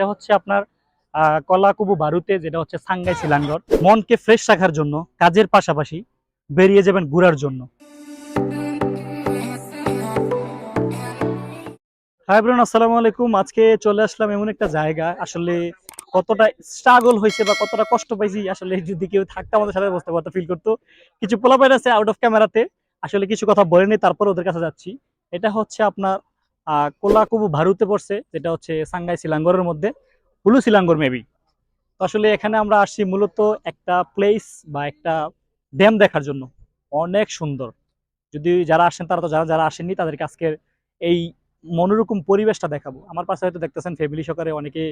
এটা হচ্ছে আপনার কলাকুবু বারুতে, যেটা হচ্ছে সাংগাই শিলাঙ্গর মনকে ফ্রেশ রাখার জন্য, কাজের পাশাপাশি বেরিয়ে যাবেন ঘোরার জন্য। আসসালামু আলাইকুম। আজকে চলে আসলাম এমন একটা জায়গা। আসলে কতটা স্ট্রাগল হয়েছে বা কতটা কষ্ট পাইছি, আসলে যদি কেউ থাকতো আমাদের সাথে, বুঝতে পারতো ফিল করতো। কিছু পোলাপাইন আছে আউট অফ ক্যামেরাতে আসলে কিছু কথা বলেনি, তারপর ওদের কাছে যাচ্ছি। এটা হচ্ছে আপনার কোলাকুবু ভারুতে পড়ছে, যেটা হচ্ছে সাংগাই শিলাঙ্গরের মধ্যে। হুলু শিলাঙ্গর মেবি তো আসলে এখানে আমরা আসছি মূলত একটা প্লেস বা একটা ড্যাম দেখার জন্য। অনেক সুন্দর। যদি যারা আসেন, তারা তো যারা যারা আসেননি, তাদেরকে আজকের এই মনোরকম পরিবেশটা দেখাবো। আমার পাশে হয়তো দেখতেছেন ফ্যামিলি সকারে অনেকে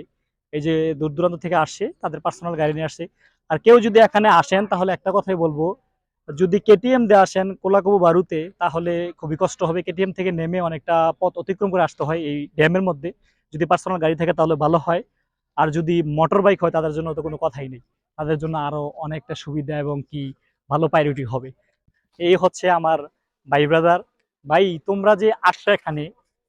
এই যে দূর দূরান্ত থেকে আসছে, তাদের পার্সোনাল গাড়ি নিয়ে আসছে। আর কেউ যদি এখানে আসেন, তাহলে একটা কথাই বলব যদি কেটিএম দিয়ে আসেন কোলাকবু বারুতে, তাহলে খুবই কষ্ট হবে। কেটিএম থেকে নেমে অনেকটা পথ অতিক্রম করে আসতে হয় এই ড্যামের মধ্যে। যদি পার্সোনাল গাড়ি থাকে তাহলে ভালো হয়। আর যদি মোটর বাইক হয়, তাদের জন্য তো কোনো কথাই নেই। তাদের জন্য আরও অনেকটা সুবিধা এবং কি ভালো প্রায়োরিটি হবে। এই হচ্ছে আমার ভাই ব্রাদার ভাই, তোমরা যে আসছো এখানে,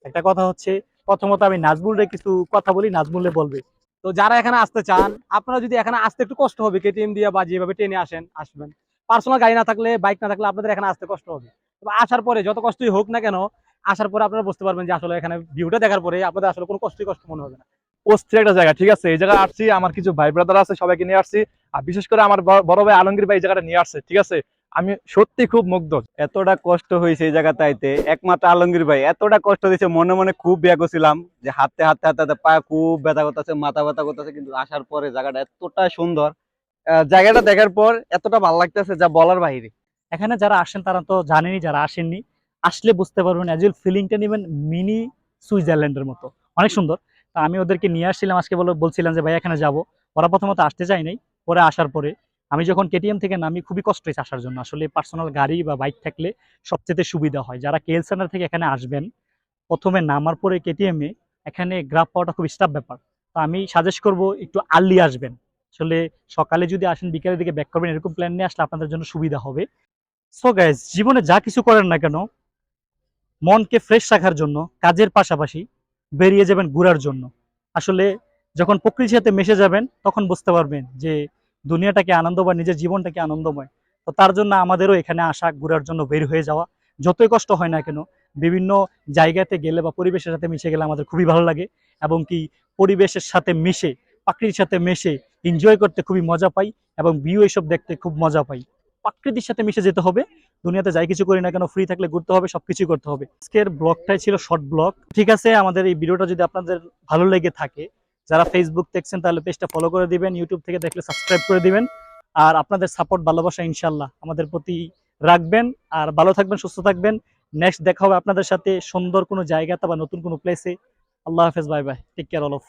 একটা কথা হচ্ছে, প্রথমত আমি নাজমুলরে কিছু কথা বলি, নাজমুলরে বলবে। তো যারা এখানে আসতে চান, আপনারা যদি এখানে আসতে একটু কষ্ট হবে কেটিএম দিয়ে বা যেভাবে ট্রেনে আসেন, আসবেন। পার্সোনাল গাড়ি না থাকলে বাইক না থাকলে আপনাদের এখানে আসতে কষ্ট হবে। তবে আসার পরে যত কষ্টই হোক না কেন আসার পরে আপনারা বুঝতে পারবেন যে আসলে এখানে ভিউটা দেখার পরে আপনাদের আসলে কোনো কষ্টই কষ্ট মনে হবে না। অস্থির একটা জায়গা ঠিক আছে? এই জায়গায় আসছি আমার কিছু ভাই ব্রাদার আছে সবাইকে নিয়ে আসছি। আর বিশেষ করে আমার বড়- ভাই আলমগীর ভাই এই জায়গাটা নিয়ে আসছে ঠিক আছে? আমি সত্যি খুব মুগ্ধ। এতটা কষ্ট হয়েছে এই জায়গা তাইতে একমাত্র আলমগীর ভাই। এতটা কষ্ট দিয়েছে মনে মনে খুব বিয়া করছিলাম যে হাতে হাতে হাতে হাতে পা খুব ব্যথা করতেছে মাথা ব্যথা করতেছে কিন্তু আসার পরে জায়গাটা এতটা সুন্দর জায়গাটা দেখার পর এতটা ভালো লাগতেছে যা বলার বাইরে এখানে যারা আসেন, তারা তো জানেনই যারা আসেননি। আসলে বুঝতে পারবেন অ্যাজুয়াল ফিলিংটা নেবেন মিনি সুইজারল্যান্ডের মতো। অনেক সুন্দর। তা আমি ওদেরকে নিয়ে আসছিলাম, আজকে বলে, বলছিলাম যে, ভাই, এখানে যাব। ওরা প্রথমত আসতে চাই নাই, পরে আসার পরে। আমি যখন কেটিএম থেকে নামি, খুবই কষ্ট হয়েছে আসার জন্য। আসলে পার্সোনাল গাড়ি বা বাইক থাকলে সবচেয়ে সুবিধা হয়। যারা কেএল সেন্টার থেকে এখানে আসবেন, প্রথমে নামার পরে কেটিএমে এখানে গ্রাফ পাওয়াটা খুব স্টাফ ব্যাপার। তো আমি সাজেস্ট করব, একটু আর্লি আসবেন। আসলে সকালে যদি আসেন, বিকালের দিকে ব্যাক করবেন, এরকম প্ল্যান নিয়ে আসলে আপনাদের জন্য সুবিধা হবে। সো গাইজ জীবনে যা কিছু করেন না কেন, মনকে ফ্রেশ রাখার জন্য, কাজের পাশাপাশি বেরিয়ে যাবেন ঘুরার জন্য। আসলে যখন প্রকৃতির সাথে মিশে যাবেন, তখন বুঝতে পারবেন যে দুনিয়াটাকে আনন্দ বা নিজের জীবনটাকে আনন্দময়। তো তার জন্য আমাদেরও এখানে আসা, ঘুরার জন্য বের হয়ে যাওয়া, যতই কষ্ট হয় না কেন, বিভিন্ন জায়গাতে গেলে বা পরিবেশের সাথে মিশে গেলে আমাদের খুবই ভালো লাগে। এবং কি পরিবেশের সাথে মিশে প্রকৃতির সাথে মেশে এনজয় করতে খুবই মজা পাই এবং ভিউ এইসব দেখতে খুব মজা পাই। প্রাকৃতির সাথে মিশে যেতে হবে, দুনিয়াতে যাই কিছু করি না কেন ফ্রি থাকলে ঘুরতে হবে, সবকিছুই করতে হবে। আজকের ব্লগটাই ছিল শর্ট ব্লগ ঠিক আছে, আমাদের এই ভিডিওটা যদি আপনাদের ভালো লেগে থাকে, যারা ফেসবুক দেখছেন তাহলে পেজটা ফলো করে দিবেন ইউটিউব থেকে দেখলে সাবস্ক্রাইব করে দিবেন। আর আপনাদের সাপোর্ট ভালোবাসা ইনশাল্লাহ আমাদের প্রতি রাখবেন। আর ভালো থাকবেন, সুস্থ থাকবেন। নেক্সট দেখা হবে আপনাদের সাথে সুন্দর কোনো জায়গাতে বা নতুন কোনো প্লেসে আল্লাহ হাফেজ bye bye take care all of